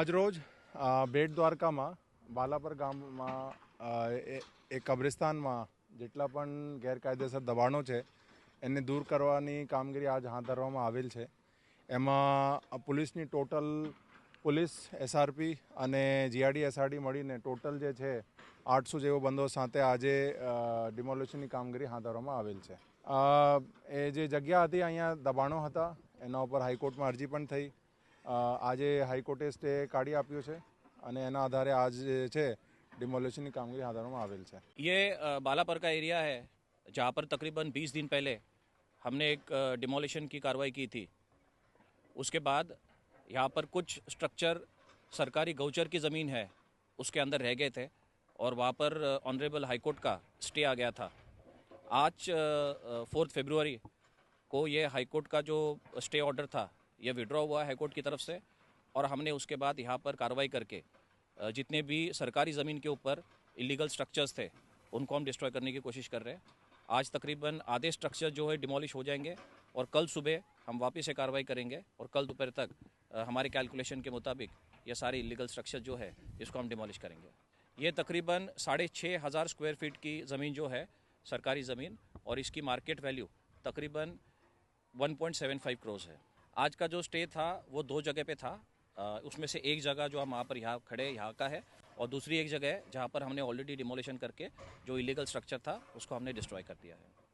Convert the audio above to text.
આજરોજ બેટ દ્વારકામાં, બાલાપર ગામમાં એ- કબ્રિસ્તાનમાં જેટલા પણ ગેરકાયદેસર દબાણો છે, એને દૂર કરવાની કામગીરી આજ હાથ ધરવામાં આવેલ છે. એમાં પોલીસની ટોટલ પોલીસ, એસઆરપી અને જીઆરડી, એસઆરડી મળીને ટોટલ જે છે, આઠસો જેવો બંદોબસ્ત સાથે આજે ડિમોલેશનની કામગીરી હાથ ધરવામાં આવેલ છે. એ જે જગ્યા હતી, અહીંયા દબાણો હતા, એના ઉપર હાઈકોર્ટમાં અરજી પણ થઈ. આજે હાઈકોર્ટે સ્ટે કાઢી આપ્યો છે અને એના આધારે આજ જે છે ડિમોલેશનની કામગીરી હાથ ધરવામાં આવેલ છે ये अ, बालापर का एरिया है जहाँ पर तकरीबन 20 दिन पहले हमने एक डिमोलिशन की कार्रवाई की थी उसके बाद यहाँ पर कुछ स्ट्रक्चर सरकारी गौचर की ज़मीन है उसके अंदर रह गए थे और वहाँ पर ऑनरेबल हाईकोर्ट का स्टे आ गया था आज फोर्थ फरवरी को ये हाईकोर्ट का जो स्टे ऑर्डर था ये विड्रॉ हुआ है हाईकोर्ट की तरफ़ से और हमने उसके बाद यहाँ पर कार्रवाई करके जितने भी सरकारी ज़मीन के ऊपर इलीगल स्ट्रक्चर्स थे, उनको हम डिस्ट्रॉय करने की कोशिश कर रहे हैं। आज तकरीबन आधे स्ट्रक्चर जो है डिमोलिश हो जाएँगे और कल सुबह हम वापस से कार्रवाई करेंगे और कल दोपहर तक हमारे कैलकुलेशन के मुताबिक ये सारे इलीगल स्ट्रक्चर जो है, इसको हम डिमोलिश करेंगे। ये तकरीबन साढ़े छः हज़ार स्क्वायर फीट की ज़मीन जो है, सरकारी ज़मीन और इसकी मार्केट वैल्यू तकरीबन 1.75 करोड़ है। आज का जो स्टे था वो दो जगह पे था। आ, उसमें से एक जगह जो हम वहाँ पर यहाँ खड़े यहाँ का है और दूसरी एक जगह है जहाँ पर हमने ऑलरेडी डिमोलिशन करके जो इलीगल स्ट्रक्चर था उसको हमने डिस्ट्रॉय कर दिया है।